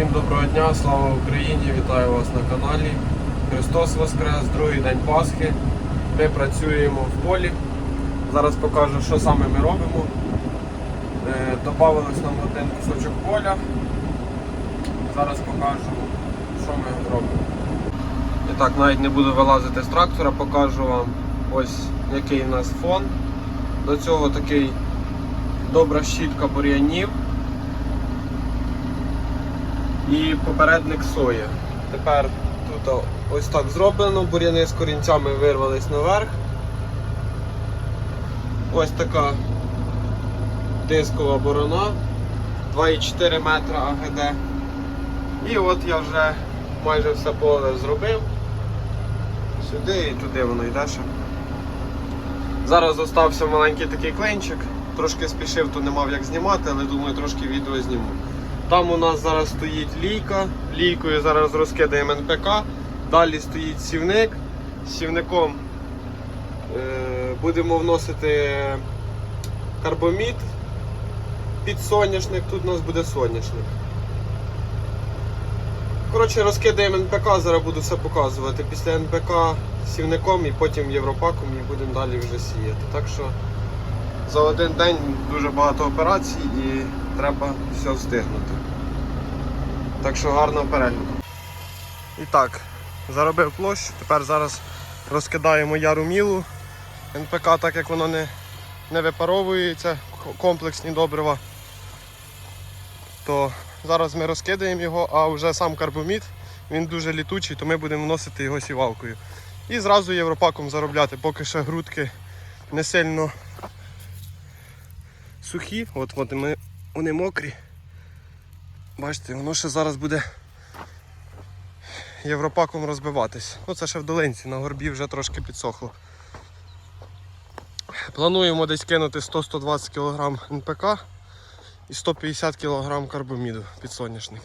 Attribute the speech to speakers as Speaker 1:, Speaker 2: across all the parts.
Speaker 1: Всім доброго дня, слава Україні! Вітаю вас на каналі. Христос Воскрес, другий день Пасхи. Ми працюємо в полі. Зараз покажу, що саме ми робимо. Е, Добавилось нам один кусочок поля. Зараз покажу, що ми робимо. І так, навіть не буду вилазити з трактора, покажу вам ось який у нас фон. До цього такий добра щітка бур'янів і попередник соя. Тепер тут ось так зроблено, бур'яни з корінцями вирвались наверх. Ось така дискова борона 2,4 метра АГД. І от я вже майже все поле зробив. Сюди і туди воно йде ще. Зараз залишився маленький такий клинчик. Трошки спішив, то не мав як знімати, але думаю, трошки відео зніму. Там у нас зараз стоїть лійка, лійкою зараз розкидаємо НПК, далі стоїть сівник. З сівником е, будемо вносити карбомід під соняшник, тут у нас буде соняшник. Коротше, розкидаємо НПК, зараз буду все показувати. Після НПК сівником і потім європаком і будемо далі вже сіяти. Так що за один день дуже багато операцій і треба все встигнути. Так що гарного перегляду. І так, заробив площу, тепер зараз розкидаємо яру мілу. НПК, так як воно не, не випаровується, комплексні добрива. То зараз ми розкидаємо його, а вже сам карбомід, він дуже літучий, то ми будемо вносити його сівалкою. І зразу європаком заробляти, поки ще грудки не сильно сухі, от, от ми, вони мокрі. Бачите, воно ще зараз буде європаком розбиватись. Ну це ще в долинці, на горбі вже трошки підсохло. Плануємо десь кинути 100-120 кг НПК і 150 кг карбоміду під соняшник.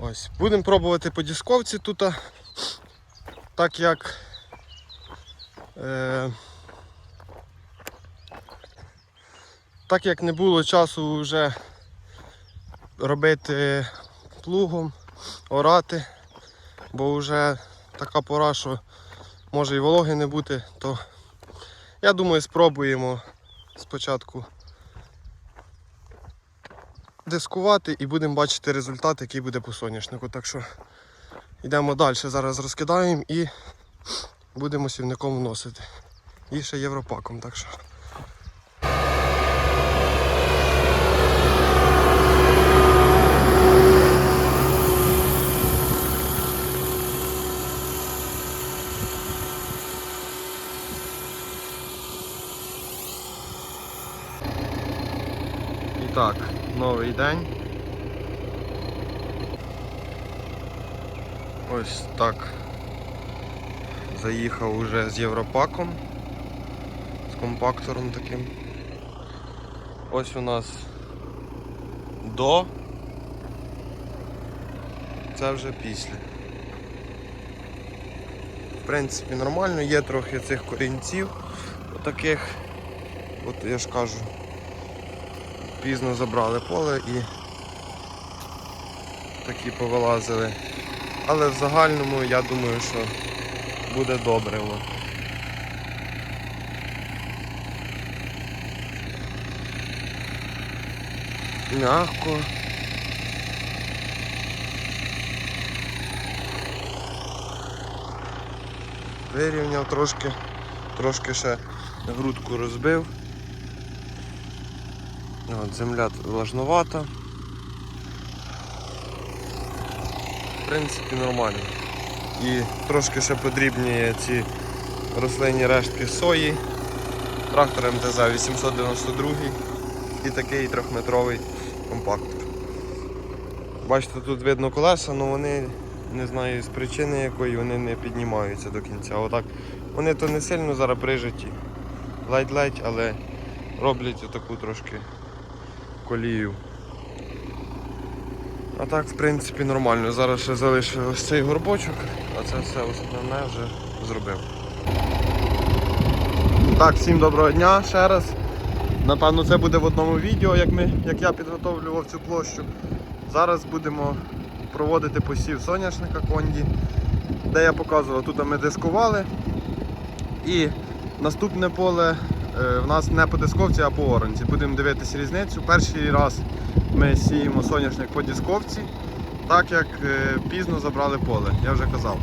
Speaker 1: Ось. Будемо пробувати по дісковці тут, так як е, так як не було часу вже робити плугом, орати, бо вже така пора, що може і вологи не бути, то я думаю спробуємо спочатку дискувати і будемо бачити результат, який буде по соняшнику. Так що йдемо далі, зараз розкидаємо і будемо сівником вносити. І ще європаком. Так що. Так, новий день. Ось так. Заїхав уже з Європаком, з компактором таким. Ось у нас до. Це вже після. В принципі, нормально, є трохи цих корінців, отаких, от я ж кажу, пізно забрали поле і такі повилазили. Але в загальному я думаю, що буде добре. Мягко. Вирівняв трошки, трошки ще грудку розбив. От, земля влажновата. В принципі нормально. І трошки ще подрібніє ці рослинні рештки сої. Трактор МТЗ 892 і такий трьохметровий компактор. Бачите, тут видно колеса, але вони не знаю з причини якої вони не піднімаються до кінця. Отак. Вони то не сильно зараз прижиті, ледь-ледь, але роблять отаку трошки колію. А так, в принципі, нормально. Зараз ще залишив цей горбочок, а це все основне вже зробив. Так, всім доброго дня ще раз.
Speaker 2: Напевно, це буде в одному відео, як, ми, як я підготовлював цю площу. Зараз будемо проводити посів соняшника конді, де я показував, тут ми дискували. І наступне поле в нас не по дисковці, а по оранці. Будемо дивитися різницю. Перший раз ми сіємо соняшник по дисковці, так як е, пізно забрали поле, я вже казав.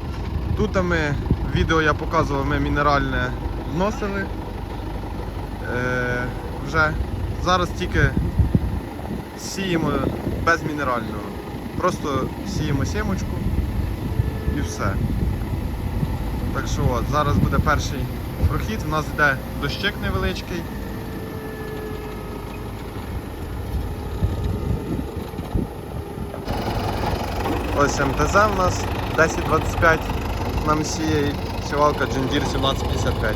Speaker 2: Тут ми відео я показував, ми мінеральне вносили. Е, вже зараз тільки сіємо без мінерального. Просто сіємо сімочку і все. Так що от, зараз буде перший прохід, у нас йде дощик невеличкий. Ось МТЗ в нас 1025 нам сіє і сівалка Deere 1755.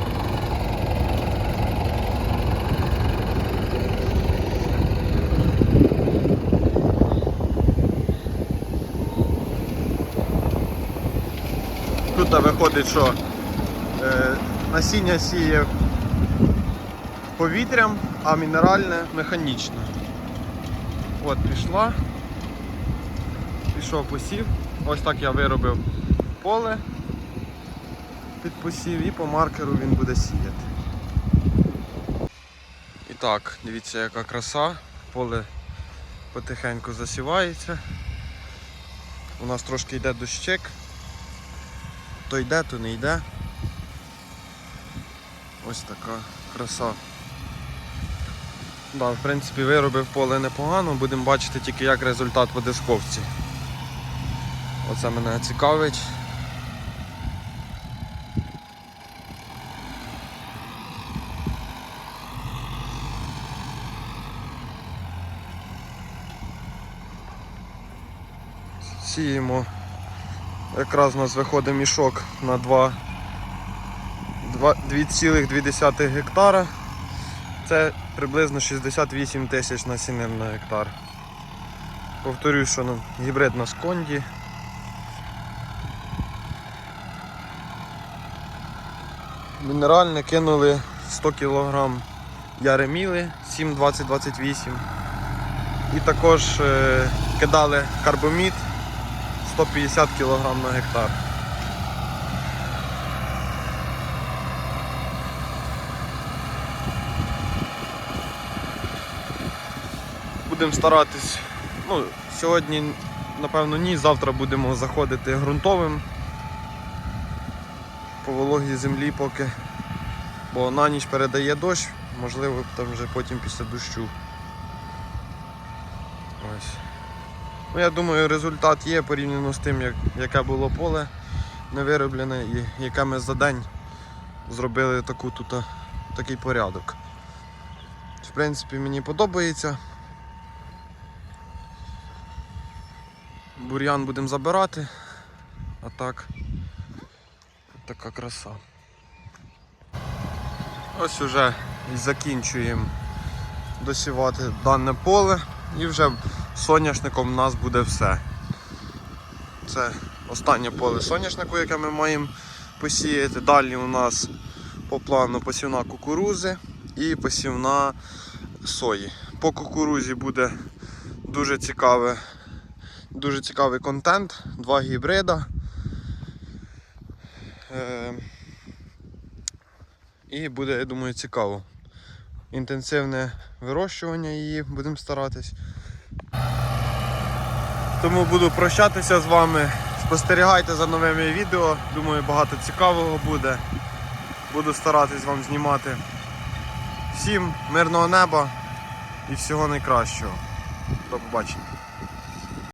Speaker 2: Тут виходить, що е, насіння сіє повітрям, а мінеральне механічно. От пішла. Пішов посів. Ось так я виробив поле під посів і по маркеру він буде сіяти. І так, дивіться яка краса, поле потихеньку засівається. У нас трошки йде дощик. То йде, то не йде. Ось така краса. Да, в принципі, виробив поле непогано, будемо бачити тільки як результат по дисковці. Оце мене цікавить. Сіємо. Якраз у нас виходить мішок на 2 два- 2,2 гектара. Це приблизно 68 тисяч насінин на гектар. Повторюю, що ну, гібрид на сконді. Мінеральне кинули 100 кг яреміли 7,20-28 і також е, кидали карбомід 150 кг на гектар. Будемо старатись, ну, сьогодні, напевно, ні, завтра будемо заходити ґрунтовим по вологій землі поки, бо на ніч передає дощ, можливо там вже потім після дощу. Ось. Ну, я думаю, результат є порівняно з тим, як, яке було поле не вироблене і яке ми за день зробили таку тут, такий порядок. В принципі, мені подобається. Бур'ян будемо забирати, а так така краса. Ось уже закінчуємо досівати дане поле і вже соняшником у нас буде все. Це останнє поле соняшнику, яке ми маємо посіяти. Далі у нас по плану посівна кукурузи і посівна сої. По кукурузі буде дуже цікаве, дуже цікавий контент, два гібрида. Е, і буде, я думаю, цікаво. Інтенсивне вирощування її, будемо старатись. Тому буду прощатися з вами. Спостерігайте за новими відео. Думаю, багато цікавого буде. Буду старатись вам знімати. Всім мирного неба і всього найкращого. До побачення.